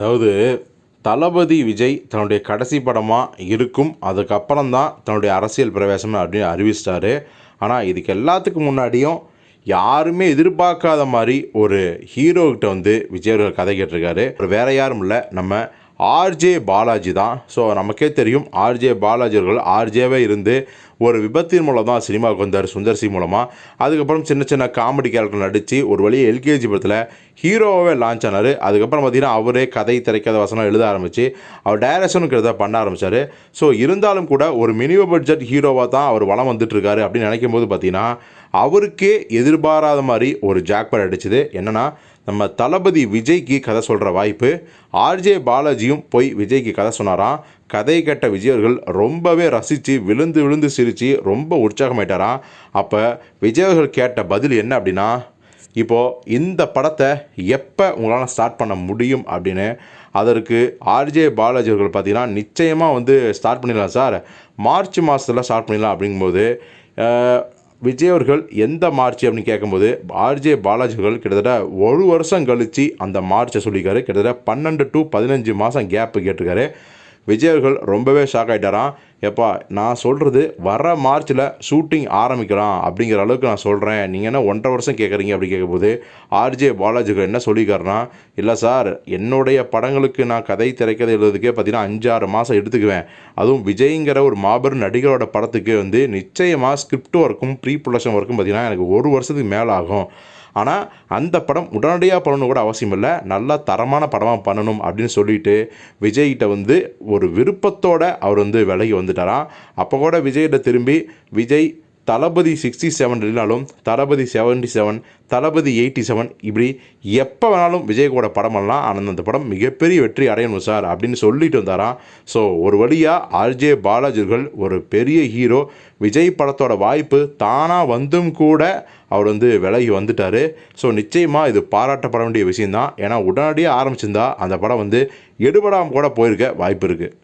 அதாவது தளபதி விஜய் தன்னுடைய கடைசி படமாக இருக்கும் அதுக்கப்புறம் தான் தன்னுடைய அரசியல் பிரவேசம் அப்படின்னு அறிவிச்சிட்டாரு. ஆனால் இதுக்கு எல்லாத்துக்கும் முன்னாடியும் யாருமே எதிர்பார்க்காத மாதிரி ஒரு ஹீரோக்கிட்ட வந்து விஜய் அவர்கள் கதை கேட்டிருக்காரு. வேற யாரும் இல்லை. நம்ம ஆர்ஜே பாலாஜி தான். ஸோ நமக்கே தெரியும் ஆர்ஜே பாலாஜி அவர்கள் ஆர்ஜேவே இருந்து ஒரு விபத்தின் மூலம் தான் சினிமாவுக்கு வந்தார் சுந்தர் சி மூலமாக அதுக்கப்புறம் சின்ன சின்ன காமெடி கேரக்டர் நடித்து ஒரு வழியை எல்கேஜி படத்தில் ஹீரோவே லான்ச் ஆனார். அதுக்கப்புறம் பார்த்திங்கன்னா அவரே கதை திரைக்கதை வசனம் எழுத ஆரம்பித்து அவர் டைரக்ஷனுக்கு பண்ண ஆரம்பித்தார் ஸோ இருந்தாலும் கூட ஒரு மினிமம் பட்ஜெட் ஹீரோவாக தான் அவர் வளம் வந்துட்டுருக்காரு அப்படின்னு நினைக்கும் போது பார்த்திங்கன்னா அவருக்கே எதிர்பாராத மாதிரி ஒரு ஜாக்பர் அடிச்சுது. என்னென்னா நம்ம தளபதி விஜய்க்கு கதை சொல்கிற வாய்ப்பு ஆர்ஜே பாலாஜியும் போய் விஜய்க்கு கதை சொன்னாராம். கதை கேட்ட விஜய் அவர்கள் ரொம்பவே ரசித்து விழுந்து விழுந்து சிரித்து ரொம்ப உற்சாகமாயிட்டாராம். அப்போ விஜய் அவர்கள் கேட்ட பதில் என்ன அப்படின்னா இப்போது இந்த படத்தை எப்போ உங்களால் ஸ்டார்ட் பண்ண முடியும் அப்படின்னு அதற்கு ஆர்ஜே பாலாஜி அவர்கள் பார்த்தீங்கன்னா நிச்சயமாக வந்து ஸ்டார்ட் பண்ணிடலாம் சார். மார்ச் மாதத்தில் ஸ்டார்ட் பண்ணிடலாம் அப்படிங்கும்போது விஜய் அவர்கள் எந்த மார்ச் அப்படின்னு கேட்கும்போது ஆர்ஜே பாலாஜி அவர்கள் கிட்டத்தட்ட ஒரு வருஷம் கழித்து அந்த மார்ச்சை சொல்லியிருக்காரு. கிட்டத்தட்ட பன்னெண்டு டு பதினஞ்சு மாதம் கேப்பு கேட்டிருக்காரு. விஜய் அவர்கள் ரொம்பவே ஷாக் ஆகிட்டாராம் எப்பா நான் சொல்கிறது வர மார்ச்சில் ஷூட்டிங் ஆரம்பிக்கலாம் அப்படிங்கிற அளவுக்கு நான் சொல்கிறேன் நீங்கள் என்ன ஒன்றரை வருஷம் கேட்குறீங்க அப்படி கேட்கும்போது ஆர்ஜே பாலாஜிகள் என்ன சொல்லியிருக்காருன்னா இல்லை சார் என்னுடைய படங்களுக்கு நான் கதை திரைக்கதை எழுதுறதுக்கே பார்த்தீங்கன்னா அஞ்சாறு மாதம் எடுத்துக்குவேன். அதுவும் விஜய்ங்கிற ஒரு மாபெரும் நடிகரோட படத்துக்கு வந்து நிச்சயமாக ஸ்கிரிப்ட் ஒர்க்கும் ப்ரீ ப்ரொடக்ஷன் ஒர்க்கும் பார்த்தீங்கன்னா எனக்கு ஒரு வருஷத்துக்கு மேலே ஆகும் ஆனால் அந்த படம் உடனடியாக பண்ணணும் கூட அவசியம் இல்லை. நல்லா தரமான படமாக பண்ணணும் அப்படின்னு சொல்லிட்டு விஜய்கிட்ட வந்து ஒரு விருப்பத்தோடு அவர் வந்து விலகி வந்துட்டாராம் அப்போ கூட விஜய்கிட்ட திரும்பி விஜய் தளபதி சிக்ஸ்டி செவன் இல்லைனாலும் Thalapathy seventy seven Thalapathy eighty seven இப்படி எப்போ வேணாலும் விஜய் கூட படம் பண்ணலாம். ஆனால் அந்த படம் மிகப்பெரிய வெற்றி அடையணும் சார் அப்படின்னு சொல்லிட்டு வந்தாராம். ஸோ ஒரு வழியாக ஆர்ஜே பாலாஜிகள் ஒரு பெரிய ஹீரோ விஜய் படத்தோட வாய்ப்பு தானாக வந்தும் கூட அவர் வந்து விலகி வந்துட்டார். ஸோ நிச்சயமாக இது பாராட்டப்பட வேண்டிய விஷயந்தான் ஏன்னா உடனடியாக ஆரம்பிச்சிருந்தா அந்த படம் வந்து எடுபடாமல் கூட போயிருக்க வாய்ப்பு இருக்குது